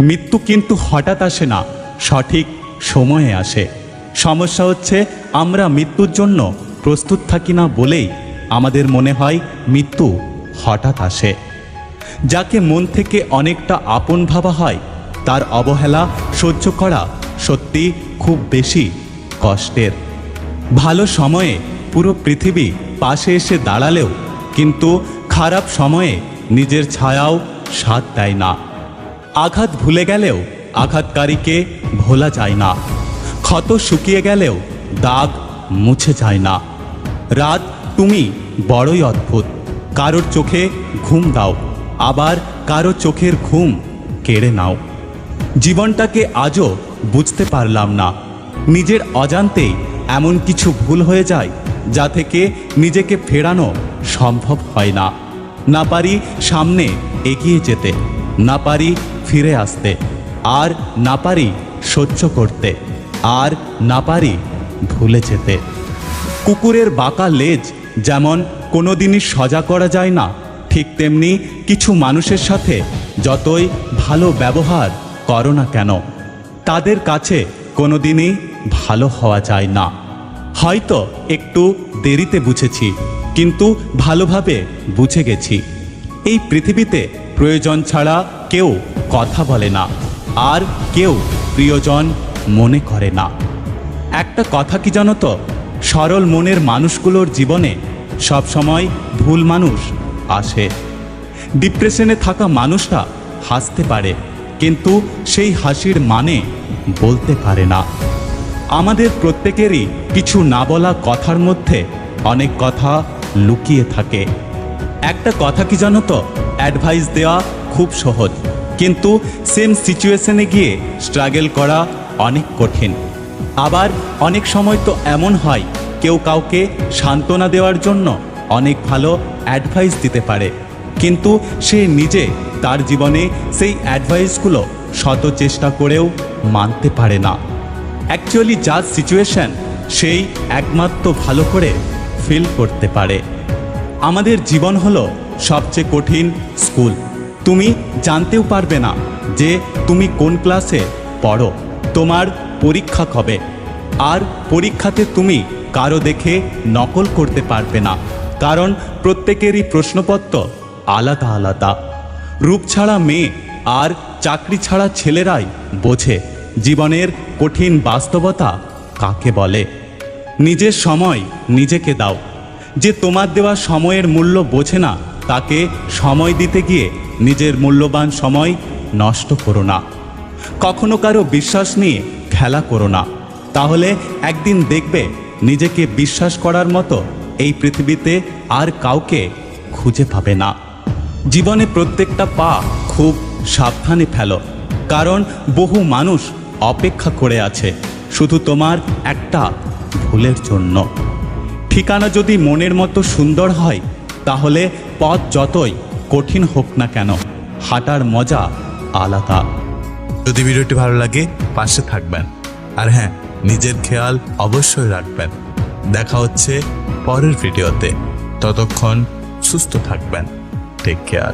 মৃত্যু কিন্তু হঠাৎ আসে না, সঠিক সময়ে আসে। সমস্যা হচ্ছে আমরা মৃত্যুর জন্য প্রস্তুত থাকি না বলেই আমাদের মনে হয় মৃত্যু হঠাৎ আসে। যাকে মন থেকে অনেকটা আপন ভাবা হয়, তার অবহেলা সহ্য করা সত্যি খুব বেশি কষ্টের। ভালো সময়ে পুরো পৃথিবী পাশে এসে দাঁড়ালেও কিন্তু খারাপ সময়ে নিজের ছায়াও সাথ দেয় না। আঘাত ভুলে গেলেও আঘাতকারীকে ভোলা যায় না। ক্ষত শুকিয়ে গেলেও দাগ মুছে যায় না। রাত, তুমি বড়ই অদ্ভুত। কারোর চোখে ঘুম দাও, আবার কারও চোখের ঘুম কেড়ে নাও। জীবনটাকে আজও বুঝতে পারলাম না। নিজের অজান্তেই এমন কিছু ভুল হয়ে যায় যা থেকে নিজেকে ফেরানো সম্ভব হয় না। না পারি সামনে এগিয়ে যেতে, না পারি ফিরে আসতে। আর না পারি সহ্য করতে। আর না পারি ভুলে যেতে। কুকুরের বাঁকা লেজ যেমন কোনোদিনই সজা করা যায় না, ঠিক তেমনি কিছু মানুষের সাথে যতই ভালো ব্যবহার করো না কেন, তাদের কাছে কোনোদিনই ভালো হওয়া যায় না। হয়তো একটু দেরিতে বুঝেছি, কিন্তু ভালোভাবে বুঝে গেছি। এই পৃথিবীতে প্রয়োজন ছাড়া কেউ কথা বলে না। আর কেউ প্রিয়জন মনে করে না। একটা কথা কি জানো তো? সরল মনের মানুষগুলোর জীবনে সবসময় ভুল মানুষ আসে। ডিপ্রেশনে থাকা মানুষটা হাসতে পারে, কিন্তু সেই হাসির মানে বলতে পারে না। আমাদের প্রত্যেকেরই কিছু না বলা কথার মধ্যে অনেক কথা লুকিয়ে থাকে। একটা কথা কি জানো তো? অ্যাডভাইস দেওয়া খুব সহজ। কিন্তু সেম সিচুয়েশনে গিয়ে স্ট্রাগল করা অনেক কঠিন। আবার অনেক সময় তো এমন হয়, কেউ কাউকে সান্ত্বনা দেওয়ার জন্য অনেক ভালো অ্যাডভাইস দিতে পারে। কিন্তু সে নিজে তার জীবনে সেই অ্যাডভাইসগুলো শত চেষ্টা করেও মানতে পারে না। অ্যাকচুয়ালি যার সিচুয়েশন সেই একমাত্র ভালো করে ফিল করতে পারে। আমাদের জীবন হলো সবচেয়ে কঠিন স্কুল তুমি জানতেও পারবে না যে তুমি কোন ক্লাসে পড়ো। তোমার পরীক্ষা কবে? আর পরীক্ষাতে তুমি কারও দেখে নকল করতে পারবে না, কারণ প্রত্যেকেরই প্রশ্নপত্র আলাদা আলাদা। রূপ ছাড়া মেয়ে আর চাকরি ছাড়া ছেলেরাই বোঝে জীবনের কঠিন বাস্তবতা কাকে বলে। নিজের সময় নিজেকে দাও, যে তোমার দেওয়া সময়ের মূল্য বোঝে না তাকে সময় দিতে গিয়ে নিজের মূল্যবান সময় নষ্ট করো না। কখনো কারও বিশ্বাস নিয়ে খেলা করো না। তাহলে একদিন দেখবে নিজেকে বিশ্বাস করার মতো এই পৃথিবীতে আর কাউকে খুঁজে পাবে না। জীবনে প্রত্যেকটা পা খুব সাবধানে ফেলো, কারণ বহু মানুষ অপেক্ষা করে আছে শুধু তোমার একটা ভুলের জন্য। ঠিকানা যদি মনের মতো সুন্দর হয়, তাহলে পথ যতই কঠিন হোক না কেন, হাঁটার মজা আলাদা। যদি ভিডিওটি ভালো লাগে, পাশে থাকবেন। আর হ্যাঁ নিজের খেয়াল অবশ্যই রাখবেন। দেখা হচ্ছে পরের ভিডিওতে। ততক্ষণ সুস্থ থাকবেন। Take care